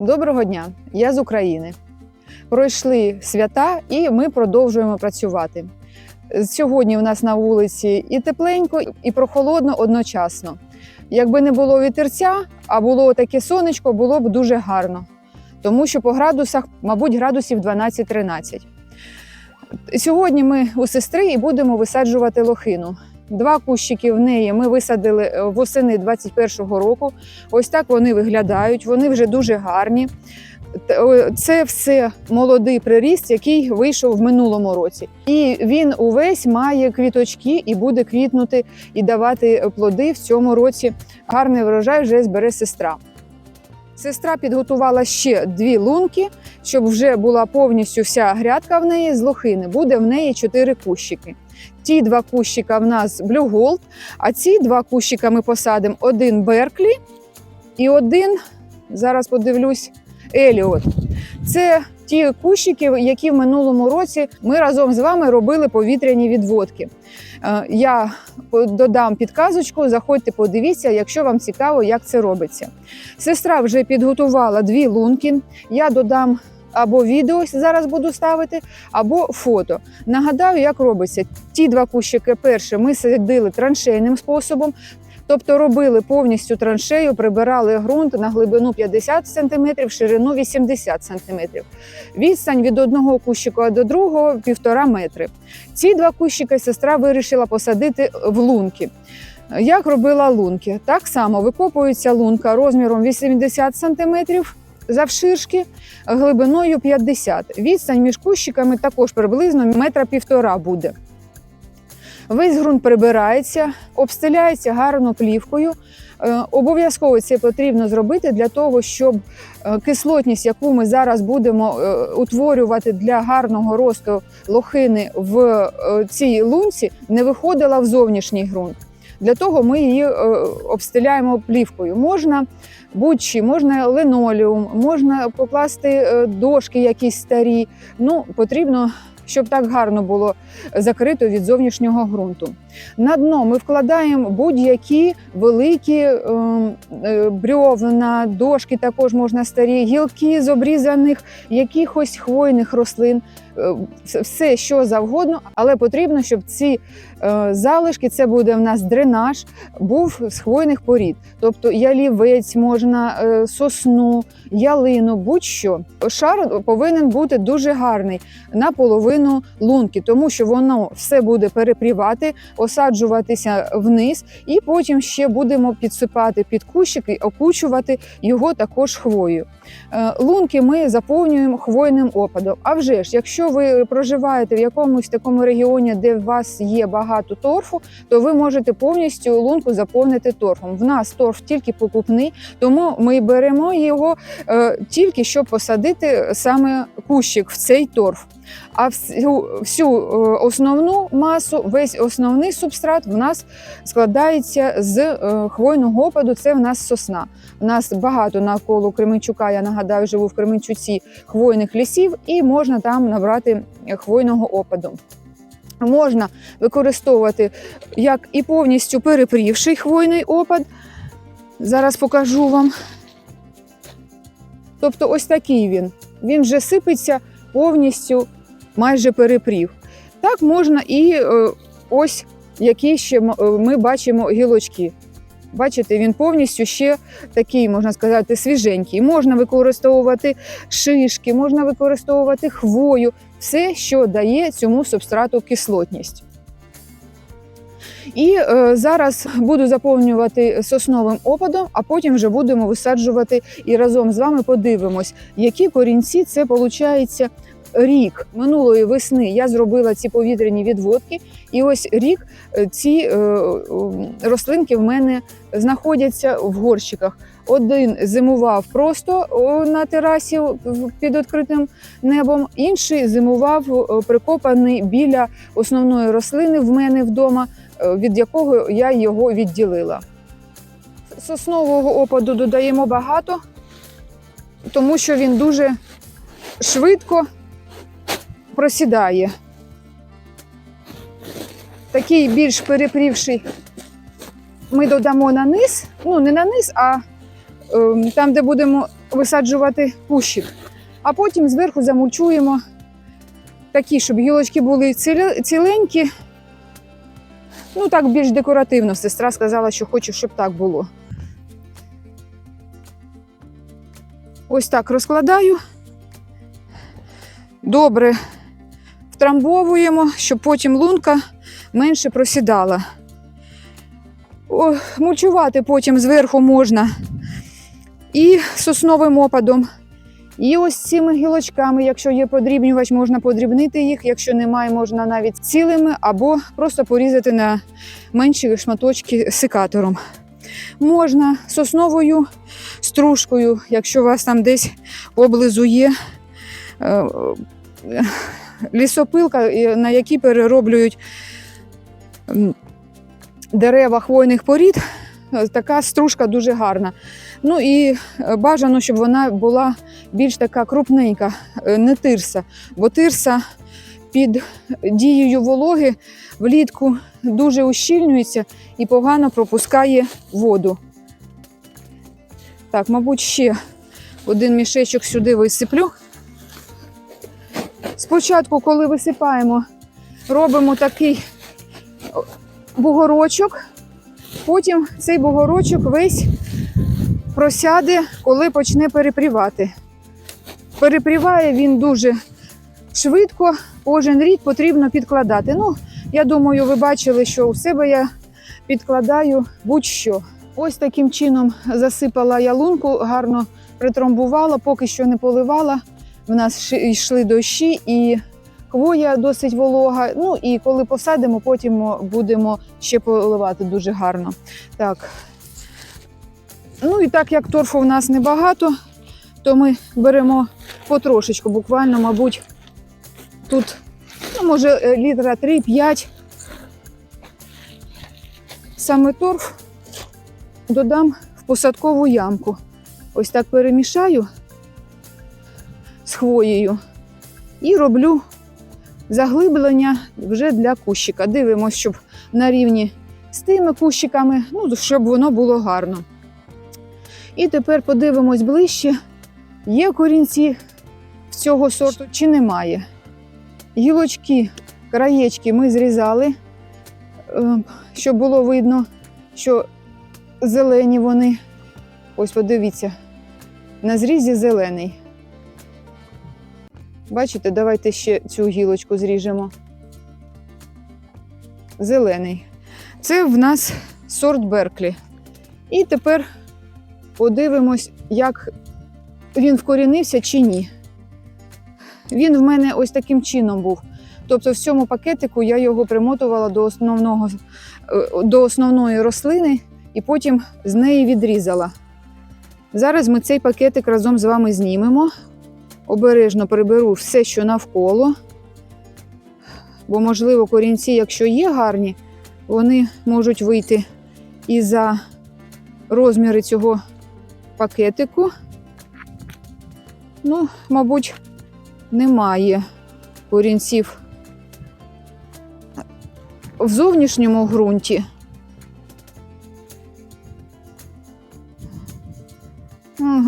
Доброго дня, я з України. Пройшли свята і ми продовжуємо працювати. Сьогодні у нас на вулиці і тепленько, і прохолодно одночасно. Якби не було вітерця, а було таке сонечко, було б дуже гарно. Тому що по градусах, мабуть, градусів 12-13. Сьогодні ми у сестри і будемо висаджувати лохину. Два кущики в неї ми висадили е, восени 21-го року. Ось так вони виглядають. Вони вже дуже гарні. Це все молодий приріст, який вийшов в минулому році. І він увесь має квіточки і буде квітнути і давати плоди в цьому році. Гарний врожай вже збере сестра. Сестра підготувала ще дві лунки, щоб вже була повністю вся грядка в неї з лохини. Буде в неї чотири кущики. Ті два кущика в нас Blue Gold, а ці два кущика ми посадимо один Берклі і один, зараз подивлюсь, Еліот. Це ті кущики, які в минулому році ми разом з вами робили повітряні відводки. Е, Я додам підказочку, заходьте, подивіться, якщо вам цікаво, як це робиться. Сестра вже підготувала дві лунки. Я додам або відео зараз буду ставити, або фото. Нагадаю, як робиться. Ті два кущики перше ми садили траншейним способом. Тобто робили повністю траншею, прибирали ґрунт на глибину 50 см, ширину 80 см. Відстань від одного кущика до другого півтора метри. Ці два кущики сестра вирішила посадити в лунки. Як робила лунки? Так само викопується лунка розміром 80 см завширшки, глибиною 50 Відстань між кущиками також приблизно метра півтора буде. Весь ґрунт прибирається, обстеляється гарно плівкою. Е, Обов'язково це потрібно зробити для того, щоб е, кислотність, яку ми зараз будемо е, утворювати для гарного росту лохини в цій лунці, не виходила в зовнішній ґрунт. Для того ми її е, обстеляємо плівкою. Можна будь-чи, можна линолеум, можна покласти е, дошки якісь старі. Ну, потрібно, щоб так гарно було закрито від зовнішнього ґрунту. На дно ми вкладаємо будь-які великі ем, е, брьовна, дошки також можна старі, гілки з обрізаних якихось хвойних рослин, е, все що завгодно, але потрібно, щоб ці е, залишки, це буде в нас дренаж, був з хвойних порід. Тобто ялівець можна, е, сосну, ялину, будь-що. Шар повинен бути дуже гарний на половину лунки, тому що воно все буде перепрівати, осаджуватися вниз, і потім ще будемо підсипати під кущик і окучувати його також хвою. Е, Лунки ми заповнюємо хвойним опадом. А вже ж, якщо ви проживаєте в якомусь такому регіоні, де у вас є багато торфу, то ви можете повністю лунку заповнити торфом. В нас торф тільки покупний, тому ми беремо його е, тільки щоб посадити саме кущик в цей торф. А всю, всю е, основну масу, весь основний субстрат в нас складається з е, хвойного опаду. Це в нас сосна. У нас багато навколо Кременчука, я нагадаю, живу в Кременчуці хвойних лісів, і можна там набрати хвойного опаду. Можна використовувати як і повністю перепрівший хвойний опад. Зараз покажу вам. Тобто, ось такий він. Він вже сипеться повністю майже перепрів. Так можна і е, ось які ще е, ми бачимо гілочки. Бачите, він повністю ще такий, можна сказати, свіженький. Можна використовувати шишки, можна використовувати хвою, все, що дає цьому субстрату кислотність. І е, зараз буду заповнювати сосновим опадом, а потім вже будемо висаджувати і разом з вами подивимось, які корінці це виходить рік минулої весни. Я зробила ці повітряні відводки, і ось рік е, ці е, е, рослинки в мене знаходяться в горщиках. Один зимував просто на терасі під відкритим небом, інший зимував прикопаний біля основної рослини в мене вдома, від якого я його відділила. Соснового опаду додаємо багато, тому що він дуже швидко просідає. Такий більш перепрівший ми додамо на низ, ну не на низ, а ем, там, де будемо висаджувати кущик. А потім зверху замульчуємо такі, щоб гілочки були ціленькі. Ну, так більш декоративно. Сестра сказала, що хоче, щоб так було. Ось так розкладаю. Добре втрамбовуємо, щоб потім лунка менше просідала. О, мульчувати потім зверху можна і сосновим опадом, і ось цими гілочками, якщо є подрібнювач, можна подрібнити їх, якщо немає, можна навіть цілими або просто порізати на менші шматочки секатором. Можна сосновою стружкою, якщо у вас там десь поблизу є е, лісопилка, на якій перероблюють дерева хвойних порід, така стружка дуже гарна. Ну і е, бажано, щоб вона була більш така крупненька, е, не тирса, бо тирса під дією вологи влітку дуже ущільнюється і погано пропускає воду. Так, мабуть, ще один мішечок сюди висиплю. Спочатку, коли висипаємо, робимо такий бугорочок, потім цей бугорочок весь просяде, коли почне перепрівати. Перепріває він дуже швидко, кожен рік потрібно підкладати. Ну, я думаю, ви бачили, що у себе я підкладаю будь-що. Ось таким чином засипала я лунку, гарно притромбувала, поки що не поливала. В нас йшли дощі і хвоя досить волога. Ну і коли посадимо, потім будемо ще поливати дуже гарно. Так. Ну і так як торфу в нас небагато, то ми беремо потрошечку, буквально, мабуть, тут, ну, може, е, літра 3-5. Саме торф додам в посадкову ямку. Ось так перемішаю з хвоєю і роблю заглиблення вже для кущика. Дивимося, щоб на рівні з тими кущиками, ну, щоб воно було гарно. І тепер подивимось ближче, є корінці цього сорту чи немає. Гілочки, краєчки ми зрізали, е, щоб було видно, що зелені вони. Ось подивіться, на зрізі зелений. Бачите, давайте ще цю гілочку зріжемо. Зелений. Це в нас сорт Берклі. І тепер подивимось, як він вкорінився чи ні. Він в мене ось таким чином був. Тобто в цьому пакетику я його примотувала до, основного, е, до основної рослини і потім з неї відрізала. Зараз ми цей пакетик разом з вами знімемо. Обережно приберу все, що навколо. Бо, можливо, корінці, якщо є гарні, вони можуть вийти і за розміри цього пакетику. Ну, мабуть, немає корінців в зовнішньому ґрунті.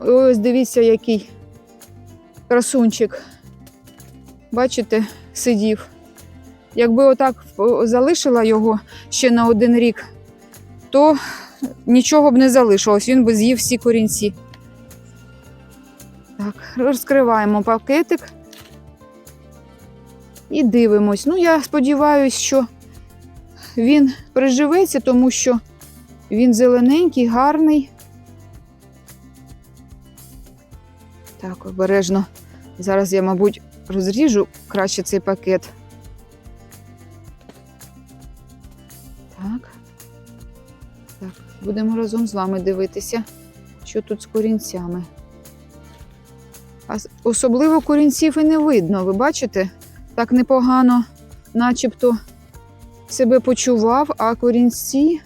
Ось дивіться, який красунчик. Бачите, сидів. Якби отак залишила його ще на один рік, то нічого б не залишилось, він би з'їв всі корінці. Так, розкриваємо пакетик і дивимось. Ну, я сподіваюся, що він приживеться, тому що він зелененький, гарний. Так, обережно. Зараз я, мабуть, розріжу краще цей пакет. Так. Так, будемо разом з вами дивитися, що тут з корінцями. А особливо корінців і не видно, ви бачите? Так непогано, начебто себе почував, а корінці.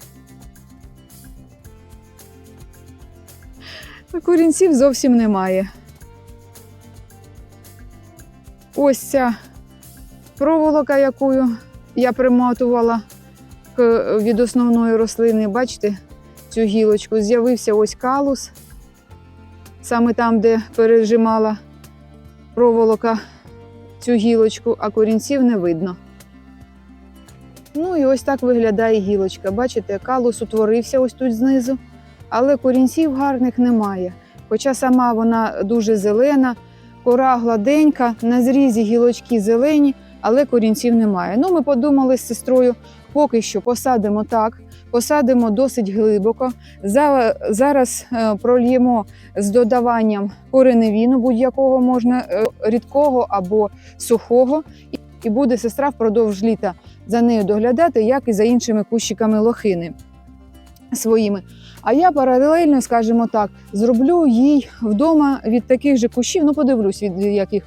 А Корінців зовсім немає. Ось ця проволока, яку я примотувала від основної рослини. Бачите цю гілочку? З'явився ось калус. саме там, де пережимала проволока цю гілочку, а корінців не видно. Ну і ось так виглядає гілочка. Бачите, калус утворився ось тут знизу, але корінців гарних немає. Хоча сама вона дуже зелена, кора гладенька, на зрізі гілочки зелені, але корінців немає. Ну, ми подумали з сестрою, поки що посадимо так, посадимо досить глибоко. Зараз е, прольємо з додаванням кореневіну, будь-якого можна е, рідкого або сухого. І- І буде сестра впродовж літа за нею доглядати, як і за іншими кущиками лохини своїми. А я паралельно, скажімо так, зроблю їй вдома від таких же кущів, ну подивлюсь, від яких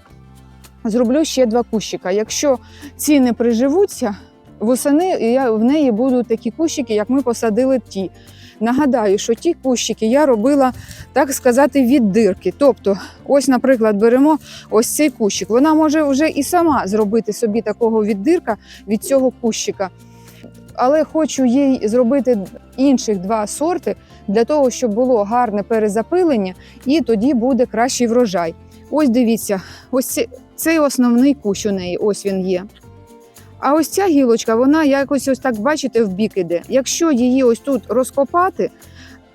зроблю ще два кущика. Якщо ці не приживуться, восени я, в неї будуть такі кущики, як ми посадили ті. Нагадаю, що ті кущики я робила, так сказати, від дирки. Тобто, ось, наприклад, беремо ось цей кущик. Вона може вже і сама зробити собі такого віддирка від цього кущика. Але хочу їй зробити інших два сорти для того, щоб було гарне перезапилення, і тоді буде кращий врожай. Ось дивіться, ось це- цей основний кущ у неї, ось він є. А ось ця гілочка, вона якось ось так, бачите, в бік іде. Якщо її ось тут розкопати,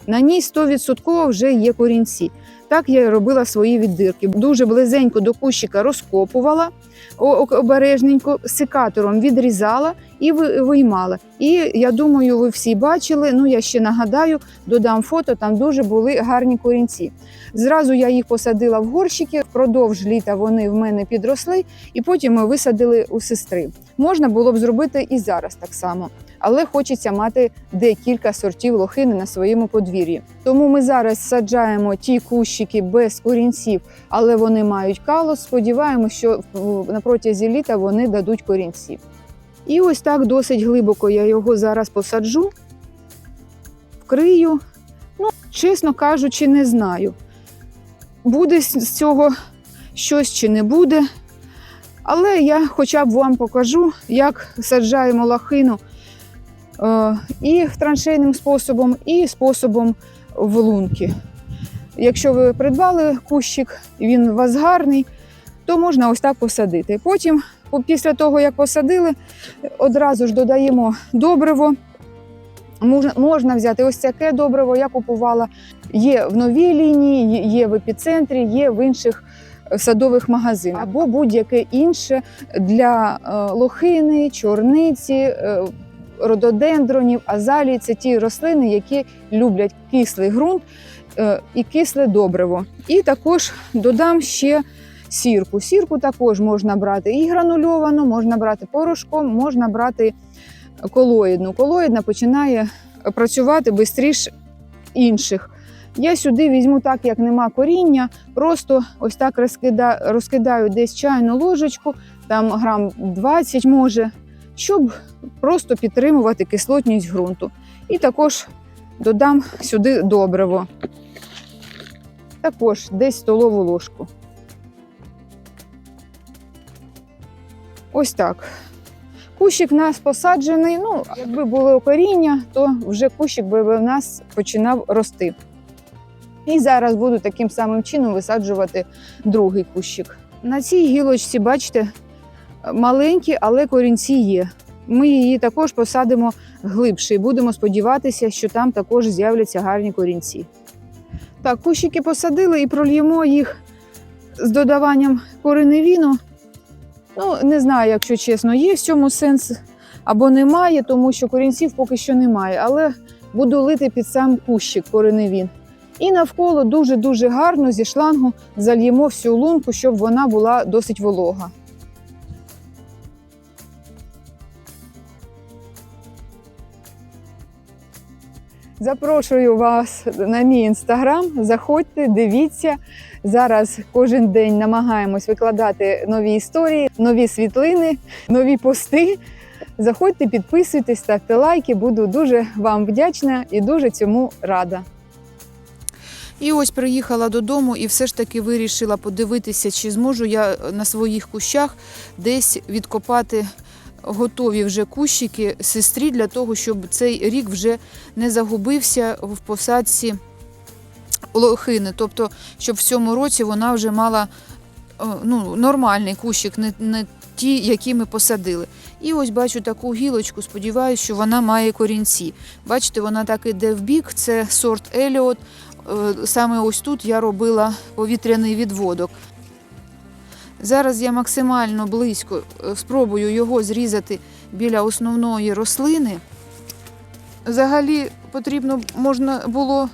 на ній 100% вже є корінці. Так я робила свої віддирки. Дуже близенько до кущика розкопувала обережненько, секатором відрізала і ви- виймала. І я думаю, ви всі бачили. Ну я ще нагадаю, додам фото. Там дуже були гарні корінці. Зразу я їх посадила в горщики. Впродовж літа вони в мене підросли, і потім ми висадили у сестри. Можна було б зробити і зараз так само, але хочеться мати декілька сортів лохини на своєму подвір'ї. Тому ми зараз саджаємо ті кущики без корінців, але вони мають калос. Сподіваємося, що на протязі літа вони дадуть корінці. І ось так досить глибоко я його зараз посаджу, вкрию. Ну, чесно кажучи, не знаю, буде з цього щось чи не буде. Але я хоча б вам покажу, як саджаємо лохину е, і траншейним способом, і способом в лунки. Якщо ви придбали кущик, він у вас гарний, то можна ось так посадити. Потім, по- після того, як посадили, одразу ж додаємо добриво. Можна, взяти ось таке добриво, я купувала. Є в новій лінії, є- в епіцентрі, є в інших е, садових магазинах або будь-яке інше для е, лохини, чорниці, е, рододендронів, азалій. Це ті рослини, які люблять кислий ґрунт і кисле добриво. І також додам ще сірку. Сірку також можна брати і гранульовану, можна брати порошком, можна брати колоїдну. Колоїдна починає працювати швидше інших. Я сюди візьму так, як нема коріння, просто ось так розкида, розкидаю десь чайну ложечку, там грам 20 може, щоб просто підтримувати кислотність ґрунту. І також додам сюди добриво. Також десь столову ложку. Ось так. Кущик в нас посаджений. Ну, якби було коріння, то вже кущик би в нас починав рости. І зараз буду таким самим чином висаджувати другий кущик. На цій гілочці, бачите, маленькі, але корінці є. Ми її також посадимо глибше і будемо сподіватися, що там також з'являться гарні корінці. Так, кущики посадили і прольємо їх з додаванням кореневіну. Ну, не знаю, якщо чесно, є в цьому сенс або немає, тому що корінців поки що немає, але буду лити під сам кущик кореневін. І навколо дуже-дуже гарно зі шлангу зальємо всю лунку, щоб вона була досить волога. Запрошую вас на мій інстаграм. Заходьте, дивіться. Зараз кожен день намагаємось викладати нові історії, нові світлини, нові пости. Заходьте, підписуйтесь, ставте лайки. Буду дуже вам вдячна і дуже цьому рада. І ось приїхала додому і все ж таки вирішила подивитися, чи зможу я на своїх кущах десь відкопати готові вже кущики сестрі для того, щоб цей рік вже не загубився в посадці лохини. Тобто, щоб в цьому році вона вже мала е, ну, нормальний кущик, не, не ті, які ми посадили. І ось бачу таку гілочку, сподіваюся, що вона має корінці. Бачите, вона так іде в бік, це сорт Еліот. Е, Саме ось тут я робила повітряний відводок. Зараз я максимально близько е, спробую його зрізати біля основної рослини. Взагалі потрібно можна було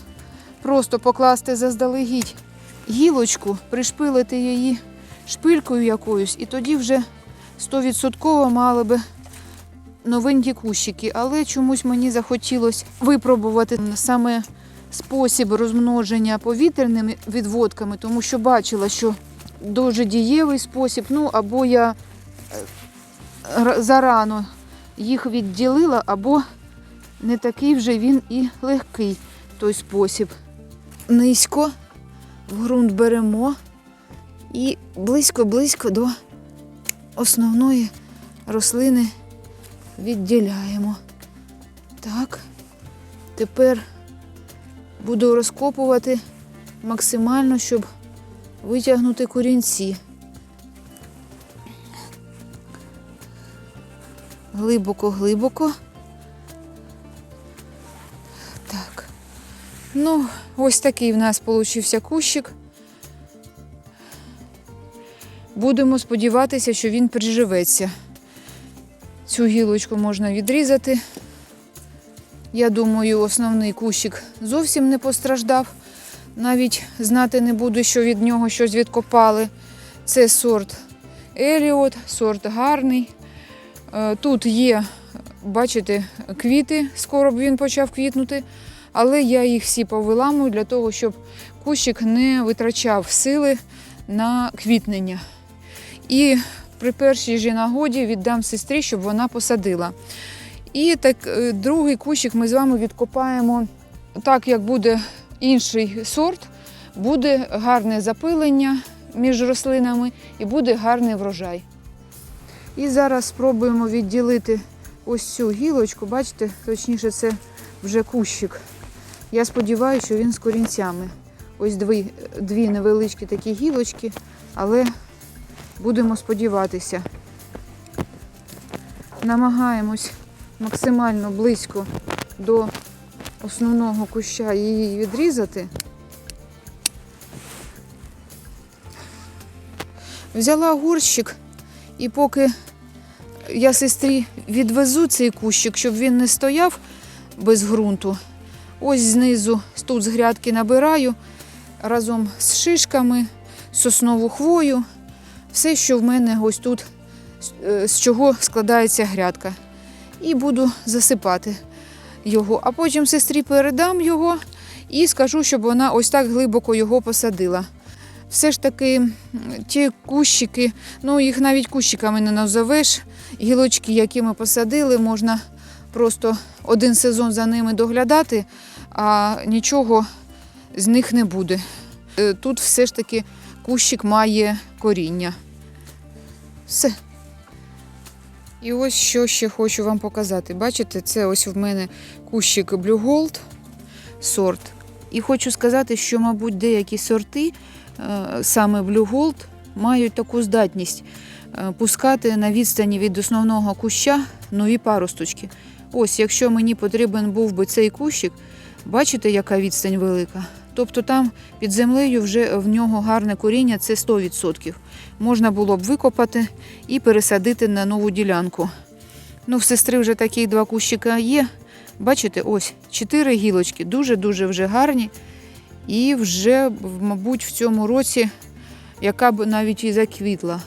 просто покласти заздалегідь гілочку, пришпилити її шпилькою якоюсь, і тоді вже 100% мали би новенькі кущики. Але чомусь мені захотілося випробувати саме спосіб розмноження повітряними відводками, тому що бачила, що дуже дієвий спосіб. Ну або я е, зарано їх відділила, або не такий вже він і легкий той спосіб. Низько в ґрунт беремо і близько-близько до основної рослини відділяємо. Так, тепер буду розкопувати максимально, щоб витягнути корінці. Глибоко-глибоко. Так. Ну, ось такий в нас получився кущик. Будемо сподіватися, що він приживеться. Цю гілочку можна відрізати. Я думаю, основний кущик зовсім не постраждав. Навіть знати не буду, що від нього щось відкопали. Це сорт Еліот, сорт гарний. Е, Тут є, бачите, квіти, скоро б він почав квітнути, але я їх всі повиламую для того, щоб кущик не витрачав сили на квітнення. І при першій же нагоді віддам сестрі, щоб вона посадила. І так, е, другий кущик ми з вами відкопаємо так, як буде інший сорт, буде гарне запилення між рослинами і буде гарний врожай. І зараз спробуємо відділити ось цю гілочку. Бачите, точніше, це вже кущик. Я сподіваюся, що він з корінцями. Ось дві, дві невеличкі такі гілочки, але будемо сподіватися. Намагаємось максимально близько до основного куща її відрізати. Взяла горщик і поки я сестрі відвезу цей кущик, щоб він не стояв без ґрунту. Ось знизу, тут з грядки набираю разом з шишками, соснову хвою, все, що в мене ось тут, е, з чого складається грядка. І буду засипати його. А потім сестрі передам його і скажу, щоб вона ось так глибоко його посадила. Все ж таки, ті кущики, ну їх навіть кущиками не назовеш. Гілочки, які ми посадили, можна просто один сезон за ними доглядати, а нічого з них не буде. Е, Тут все ж таки кущик має коріння. Все. І ось що ще хочу вам показати. Бачите, це ось в мене кущик Blue Gold сорт. І хочу сказати, що, мабуть, деякі сорти, е, саме Blue Gold, мають таку здатність е, пускати на відстані від основного куща нові паросточки. Ось, якщо мені потрібен був би цей кущик, бачите, яка відстань велика? Тобто там під землею вже в нього гарне коріння, це 100%. Можна було б викопати і пересадити на нову ділянку. Ну, в сестри вже такі два кущика є. Бачите, ось чотири гілочки, дуже-дуже вже гарні. І вже, мабуть, в цьому році, яка б навіть і заквітла.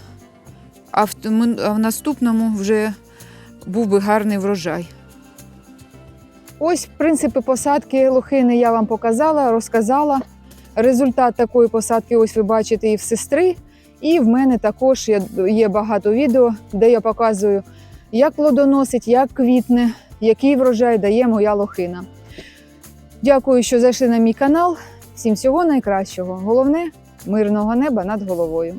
А в, наступному вже був би гарний врожай. Ось принципи посадки лохини я вам показала, розказала. Результат такої посадки, ось ви бачите, і в сестри. І в мене також є, багато відео, де я показую, як плодоносить, як квітне, який врожай дає моя лохина. Дякую, що зайшли на мій канал. Всім всього найкращого. Головне мирного неба над головою.